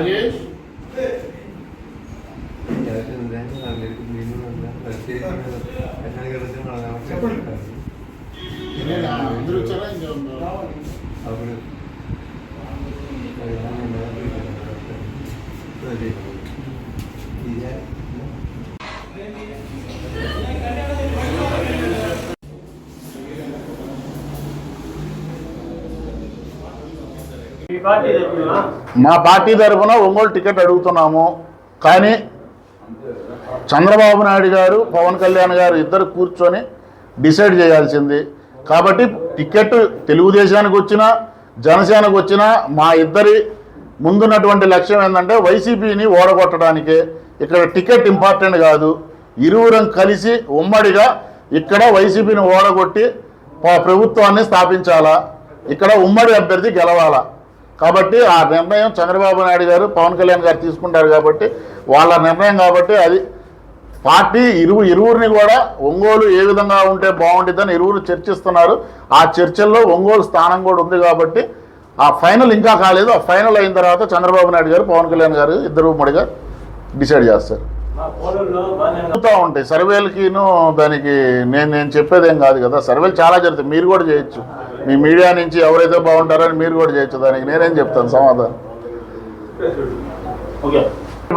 రాజేష్ నేనా? అందరూ వచ్చారా ఇంకా ఉన్నారా? అప్పుడు ఇదే మా పార్టీ తరఫున ఒంగోలు టికెట్ అడుగుతున్నాము. కానీ చంద్రబాబు నాయుడు గారు పవన్ కళ్యాణ్ గారు ఇద్దరు కూర్చొని డిసైడ్ చేయాల్సింది. కాబట్టి టికెట్ తెలుగుదేశానికి వచ్చినా జనసేనకు వచ్చినా మా ఇద్దరి ముందున్నటువంటి లక్ష్యం ఏంటంటే వైసీపీని ఓడగొట్టడానికే. ఇక్కడ టికెట్ ఇంపార్టెంట్ కాదు. ఇరువురం కలిసి ఉమ్మడిగా ఇక్కడ వైసీపీని ఓడగొట్టి ప్రభుత్వాన్ని స్థాపించాలా? ఇక్కడ ఉమ్మడి అభ్యర్థి గెలవాలా? కాబట్టి ఆ నిర్ణయం చంద్రబాబు నాయుడు గారు పవన్ కళ్యాణ్ గారు తీసుకుంటారు కాబట్టి వాళ్ళ నిర్ణయం కాబట్టి అది పార్టీ ఇరువు ఇరువురిని కూడా ఒంగోలు ఏ విధంగా ఉంటే బాగుంటుందని ఇరువురు చర్చిస్తున్నారు. ఆ చర్చల్లో ఒంగోలు స్థానం కూడా ఉంది కాబట్టి ఆ ఫైనల్ ఇంకా కాలేదు. ఆ ఫైనల్ అయిన తర్వాత చంద్రబాబు నాయుడు గారు పవన్ కళ్యాణ్ గారు ఇద్దరు ఉమ్మడిగా డిసైడ్ చేస్తారు. ఉంటాయి. సర్వేలకిను దానికి నేను నేను చెప్పేదేం కాదు కదా. సర్వేలు చాలా జరుగుతాయి. మీరు కూడా చేయొచ్చు. మీ మీడియా నుంచి ఎవరైతే బాగుంటారో అని మీరు కూడా చేయొచ్చు. దానికి నేనేం చెప్తాను సమాధానం.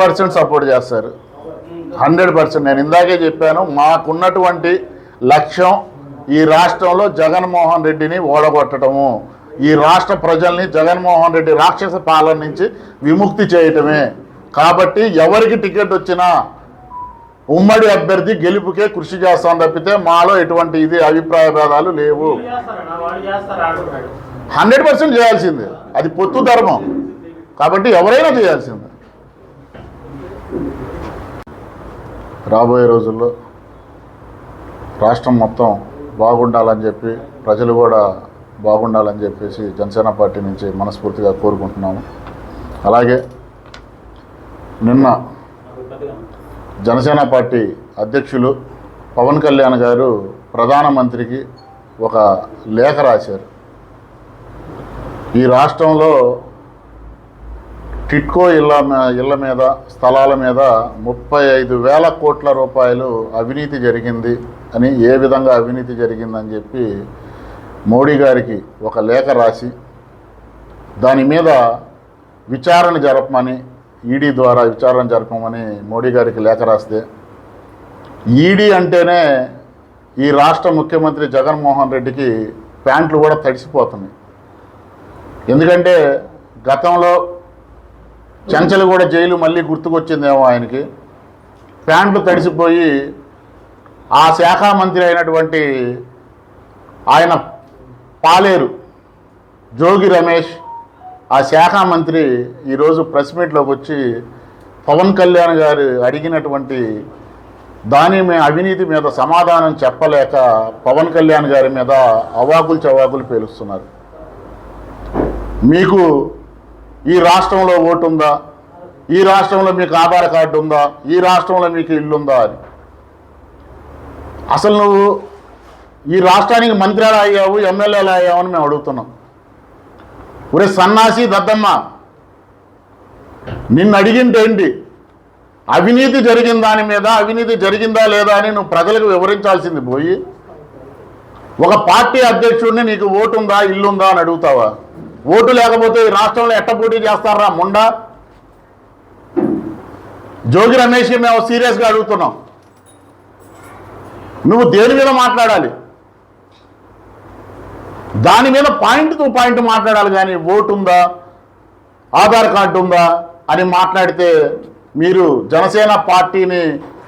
పర్సెంట్ సపోర్ట్ చేస్తారు. హండ్రెడ్ పర్సెంట్ నేను ఇందాకే చెప్పాను మాకున్నటువంటి లక్ష్యం ఈ రాష్ట్రంలో జగన్మోహన్ రెడ్డిని ఓడగొట్టడము ఈ రాష్ట్ర ప్రజల్ని జగన్మోహన్ రెడ్డి రాక్షస పాలన నుంచి విముక్తి చేయటమే. కాబట్టి ఎవరికి టికెట్ వచ్చినా ఉమ్మడి అభ్యర్థి గెలుపుకే కృషి చేస్తాం తప్పితే మాలో ఎటువంటి ఇది అభిప్రాయ భేదాలు లేవు. హండ్రెడ్ పర్సెంట్ చేయాల్సిందే. అది పొత్తు ధర్మం. కాబట్టి ఎవరైనా చేయాల్సిందే. రాబోయే రోజుల్లో రాష్ట్రం మొత్తం బాగుండాలని చెప్పి ప్రజలు కూడా బాగుండాలని చెప్పేసి జనసేన పార్టీ నుంచి మనస్ఫూర్తిగా కోరుకుంటున్నాము. అలాగే నిన్న జనసేన పార్టీ అధ్యక్షులు పవన్ కళ్యాణ్ గారు ప్రధానమంత్రికి ఒక లేఖ రాశారు. ఈ రాష్ట్రంలో టిట్కో ఇళ్ళ ఇళ్ళ మీద స్థలాల మీద ముప్పై ఐదు వేల కోట్ల రూపాయలు అవినీతి జరిగింది అని ఏ విధంగా అవినీతి జరిగిందని చెప్పి మోడీ గారికి ఒక లేఖ రాసి దాని మీద విచారణ జరపమని ఈడీ ద్వారా విచారణ జరపమని మోడీ గారికి లేఖ రాస్తే ఈడీ అంటేనే ఈ రాష్ట్ర ముఖ్యమంత్రి జగన్మోహన్ రెడ్డికి ప్యాంట్లు కూడా తడిసిపోతున్నాయి. ఎందుకంటే గతంలో చెంచలగూడ కూడా జైలు మళ్ళీ గుర్తుకొచ్చిందేమో ఆయనకి. ప్యాంట్లు తడిసిపోయి ఆ శాఖ మంత్రి అయినటువంటి ఆయన పాలేరు జోగి రమేష్ ఆ శాఖ మంత్రి ఈరోజు ప్రెస్ మీట్లోకి వచ్చి పవన్ కళ్యాణ్ గారు అడిగినటువంటి దాని మీ అవినీతి మీద సమాధానం చెప్పలేక పవన్ కళ్యాణ్ గారి మీద అవాకులు చవాకులు పేలుస్తున్నారు. మీకు ఈ రాష్ట్రంలో ఓటు ఉందా ఈ రాష్ట్రంలో మీకు ఆధార్ కార్డు ఉందా? ఈ రాష్ట్రంలో మీకు ఇల్లు ఉందా అని. అసలు నువ్వు ఈ రాష్ట్రానికి మంత్రి ఎలా అయ్యావు ఎమ్మెల్యేలు అయ్యావు అని మేము అడుగుతున్నాం. ఒరే సన్నాసి దద్దమ్మ నిన్ను అడిగింది అవినీతి జరిగిన దాని మీద అవినీతి జరిగిందా లేదా అని నువ్వు ప్రజలకు వివరించాల్సింది పోయి ఒక పార్టీ అధ్యక్షుడిని నీకు ఓటు ఉందా ఇల్లు ఉందా అని అడుగుతావా? ఓటు లేకపోతే ఈ రాష్ట్రంలో ఎట్ట పోటీ చేస్తారా ముండా? జోగి రమేష్ మేము సీరియస్గా అడుగుతున్నాం. నువ్వు దేని మీద మాట్లాడాలి? దాని మీద పాయింట్ టు పాయింట్ మాట్లాడాలి కానీ ఓటు ఉందా? ఆధార్ కార్డు ఉందా? అని మాట్లాడితే మీరు జనసేన పార్టీని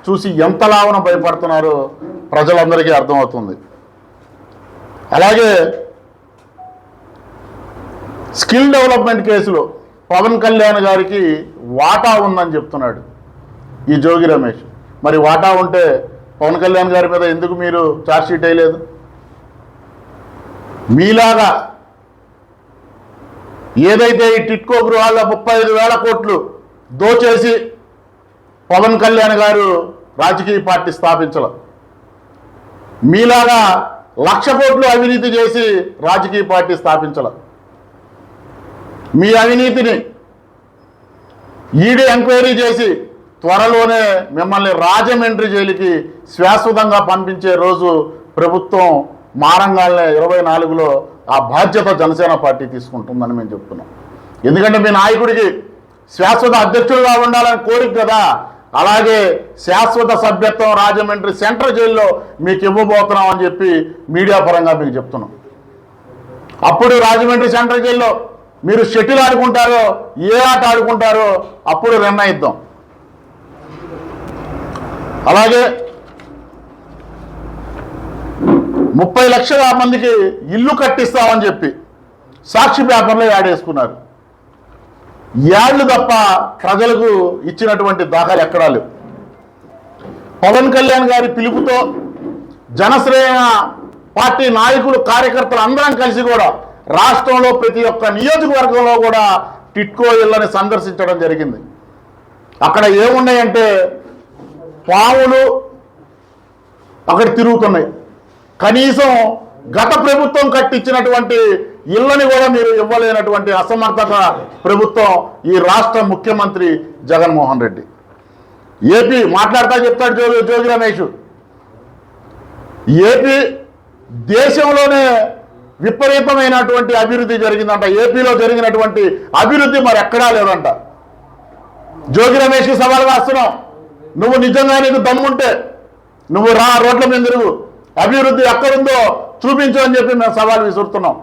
చూసి ఎంత లావన భయపడుతున్నారో ప్రజలందరికీ అర్థమవుతుంది. అలాగే స్కిల్ డెవలప్మెంట్ కేసులో పవన్ కళ్యాణ్ గారికి వాటా ఉందని చెప్తున్నాడు ఈ జోగి రమేష్. మరి వాటా ఉంటే పవన్ కళ్యాణ్ గారి మీద ఎందుకు మీరు ఛార్జ్షీట్ వేయలేదు? మీలాగా ఏదైతే ఈ టిట్కో గృహాల్లో ముప్పై ఐదు వేల కోట్లు దోచేసి పవన్ కళ్యాణ్ గారు రాజకీయ పార్టీ స్థాపించడం మీలాగా లక్ష కోట్లు అవినీతి చేసి రాజకీయ పార్టీ స్థాపించడం మీ అవినీతిని ఈడీ ఎంక్వైరీ చేసి త్వరలోనే మిమ్మల్ని రాజమండ్రి జైలుకి శాశ్వతంగా పంపించే రోజు ప్రభుత్వం మారంగాల్నే ఇరవై నాలుగులో ఆ బాధ్యత జనసేన పార్టీ తీసుకుంటుందని మేము చెప్తున్నాం. ఎందుకంటే మీ నాయకుడికి శాశ్వత అధ్యక్షుడిగా ఉండాలని కోరిక కదా. అలాగే శాశ్వత సభ్యత్వం రాజమండ్రి సెంట్రల్ జైల్లో మీకు ఇవ్వబోతున్నాం అని చెప్పి మీడియా పరంగా మీకు చెప్తున్నాం. అప్పుడు రాజమండ్రి సెంట్రల్ జైల్లో మీరు షటిల్ ఆడుకుంటారో ఏ ఆట ఆడుకుంటారో అప్పుడు నిర్ణయిద్దాం. అలాగే ముప్పై లక్షల మందికి ఇల్లు కట్టిస్తామని చెప్పి సాక్షి పేపర్లో యాడేసుకున్నారు యాళ్ళు తప్ప ప్రజలకు ఇచ్చినటువంటి దాఖలు ఎక్కడా లేవు. పవన్ కళ్యాణ్ గారి పిలుపుతో జనశ్రేణ పార్టీ నాయకులు కార్యకర్తలు అందరం కలిసి కూడా రాష్ట్రంలో ప్రతి ఒక్క నియోజకవర్గంలో కూడా టిట్కో ఇళ్ళని సందర్శించడం జరిగింది. అక్కడ ఏమున్నాయంటే పాములు అక్కడ తిరుగుతున్నాయి. కనీసం గత ప్రభుత్వం కట్టించినటువంటి ఇళ్ళని కూడా మీరు ఇవ్వలేనటువంటి అసమర్థత ప్రభుత్వం ఈ రాష్ట్ర ముఖ్యమంత్రి జగన్మోహన్ రెడ్డి. ఏపీ మాట్లాడతా చెప్తాడు జోగి జోగి రమేష్. ఏపీ దేశంలోనే విపరీతమైనటువంటి అభివృద్ధి జరిగిందంట. ఏపీలో జరిగినటువంటి అభివృద్ధి మరి ఎక్కడా లేదంట. జోగి రమేష్కి సవాల్ వేస్తున్నావు నువ్వు నిజంగా నీకు దమ్ముంటే నువ్వు రా రోడ్ల మీద తిరుగు. అభివృద్ధి ఎక్కడుందో చూపించు అని చెప్పి మేము సవాల్ విసురుతున్నాం.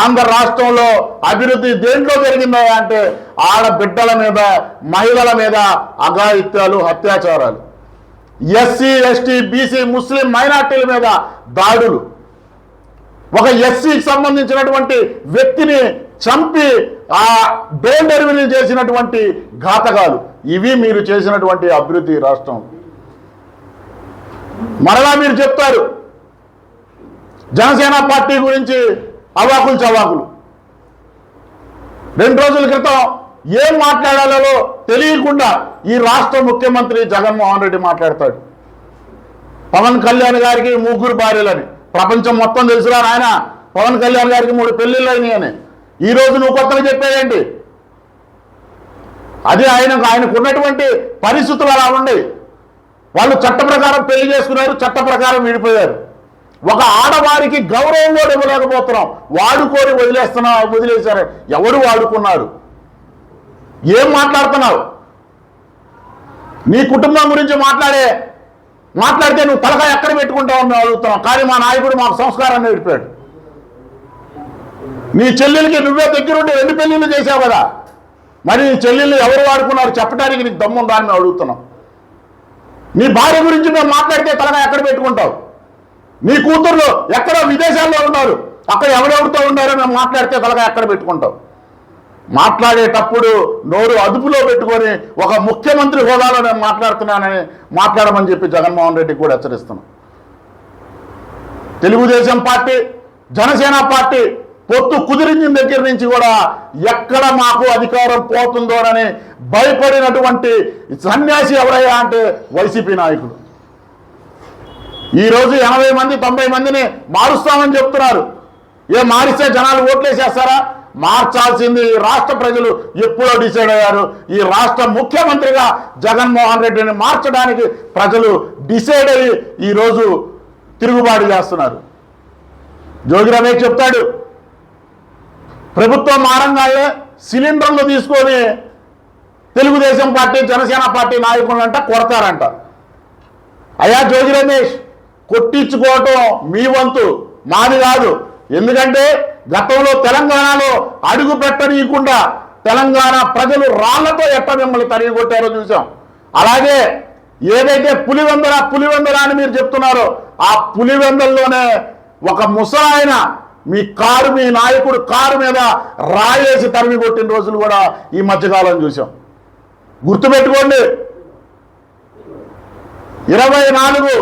ఆంధ్ర రాష్ట్రంలో అభివృద్ధి దేంట్లో జరిగిందా అంటే ఆడబిడ్డల మీద మహిళల మీద అఘాయిత్యాలు అత్యాచారాలు. ఎస్సీ ఎస్టీ బీసీ ముస్లిం మైనార్టీల మీద దాడులు. ఒక ఎస్సీకి సంబంధించినటువంటి వ్యక్తిని చంపి ఆ డోర్ చేసినటువంటి ఘాతకాలు. ఇవి మీరు చేసినటువంటి అభివృద్ధి రాష్ట్రం. మరలా మీరు చెప్తారు జనసేన పార్టీ గురించి అవాకులు చవాకులు. రెండు రోజుల క్రితం ఏం మాట్లాడాలో తెలియకుండా ఈ రాష్ట్ర ముఖ్యమంత్రి జగన్మోహన్ రెడ్డి మాట్లాడతాడు. పవన్ కళ్యాణ్ గారికి ముగ్గురు భార్యలని. ప్రపంచం మొత్తం తెలుసురా ఆయన పవన్ కళ్యాణ్ గారికి మూడు పెళ్ళిళ్ళు అయినాయి అని ఈ రోజు నువ్వు కొత్తగా చెప్పేదేంటి? అది ఆయనకు ఆయనకు ఉన్నటువంటి పరిస్థితులు అలా ఉన్నాయి. వాళ్ళు చట్ట ప్రకారం పెళ్ళి చేసుకున్నారు చట్ట ప్రకారం విడిపోయారు. ఒక ఆడవారికి గౌరవం కూడా ఇవ్వలేకపోతున్నాం. వాడుకొని వదిలేస్తున్నా వదిలేశారు. ఎవరు వాడుకున్నారు? ఏం మాట్లాడుతున్నావు నీ కుటుంబం గురించి మాట్లాడే మాట్లాడితే నువ్వు తలకాయ ఎక్కడ పెట్టుకుంటావు అని మేము అడుగుతున్నాం. కానీ మా నాయకుడు మాకు సంస్కారాన్ని నేర్పాడు. నీ చెల్లెలకి నువ్వే దగ్గరుండి రెండు పెళ్ళిళ్ళు చేసావు కదా. మరి నీ చెల్లెళ్ళు ఎవరు వాడుకున్నారు? చెప్పడానికి నీకు దమ్ముందా అని మేము అడుగుతున్నాం. నీ భార్య గురించి మేము మాట్లాడితే తలకాయ ఎక్కడ పెట్టుకుంటావు? నీ కూతుర్లు ఎక్కడో విదేశాల్లో ఉన్నారు. అక్కడ ఎవరెవరితో ఉన్నారో మేము మాట్లాడితే తలకాయ ఎక్కడ పెట్టుకుంటాం? మాట్లాడేటప్పుడు నోరు అదుపులో పెట్టుకొని ఒక ముఖ్యమంత్రి హోదాలో నేను మాట్లాడుతున్నానని మాట్లాడమని చెప్పి జగన్మోహన్ రెడ్డి కూడా హెచ్చరిస్తున్నాం. తెలుగుదేశం పార్టీ జనసేన పార్టీ పొత్తు కుదిరించిన దగ్గర నుంచి కూడా ఎక్కడ మాకు అధికారం పోతుందోనని భయపడినటువంటి సన్యాసి ఎవరయ్యా అంటే వైసీపీ నాయకుడు ఈరోజు ఎనభై మంది తొంభై మందిని మారుస్తామని చెప్తున్నారు. ఏ మారిస్తే జనాలు ఓట్లేసేస్తారా? మార్చాల్సింది ఈ రాష్ట్ర ప్రజలు ఎప్పుడో డిసైడ్ అయ్యారు. ఈ రాష్ట్ర ముఖ్యమంత్రిగా జగన్మోహన్ రెడ్డిని మార్చడానికి ప్రజలు డిసైడ్ అయ్యి ఈరోజు తిరుగుబాటు చేస్తున్నారు. జోగి రమేష్ చెప్తాడు? ప్రభుత్వం మారంగానే సిలిండర్లు తీసుకొని తెలుగుదేశం పార్టీ జనసేన పార్టీ నాయకులంట కొడతారంట. అయ్యా జోగి రమేష్ కొట్టించుకోవటం మీ వంతు మాది కాదు. ఎందుకంటే గతంలో తెలంగాణలో అడుగు పెట్టనీయకుండా తెలంగాణ ప్రజలు రాళ్ళతో ఎట్ట మిమ్మల్ని తరిగి కొట్టారో చూసాం అలాగే ఏదైతే పులివెందల పులివెందల అని మీరు చెప్తున్నారో ఆ పులివెందల్లోనే ఒక ముసలాయన మీ కారు మీ నాయకుడు కారు మీద రాయేసి తరిమి కొట్టిన రోజులు కూడా ఈ మధ్యకాలం చూసాం గుర్తుపెట్టుకోండి. ఇరవై నాలుగు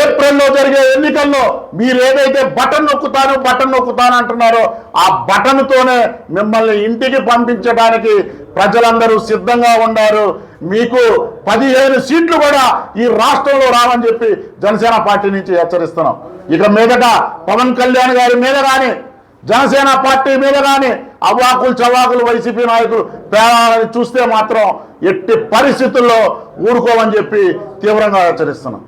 ఏప్రిల్లో జరిగే ఎన్నికల్లో మీరు ఏదైతే బటన్ నొక్కుతాను బటన్ నొక్కుతాను అంటున్నారో ఆ బటన్తోనే మిమ్మల్ని ఇంటికి పంపించడానికి ప్రజలందరూ సిద్ధంగా ఉన్నారు. మీకు పదిహేను సీట్లు కూడా ఈ రాష్ట్రంలో రావని చెప్పి జనసేన పార్టీ నుంచి హెచ్చరిస్తున్నాం. ఇక మీదట పవన్ కళ్యాణ్ గారి మీద కానీ జనసేన పార్టీ మీద కానీ అవ్వాకులు చవాకులు వైసీపీ నాయకులు పేరాలని చూస్తే మాత్రం ఎట్టి పరిస్థితుల్లో ఊరుకోమని చెప్పి తీవ్రంగా హెచ్చరిస్తున్నాం.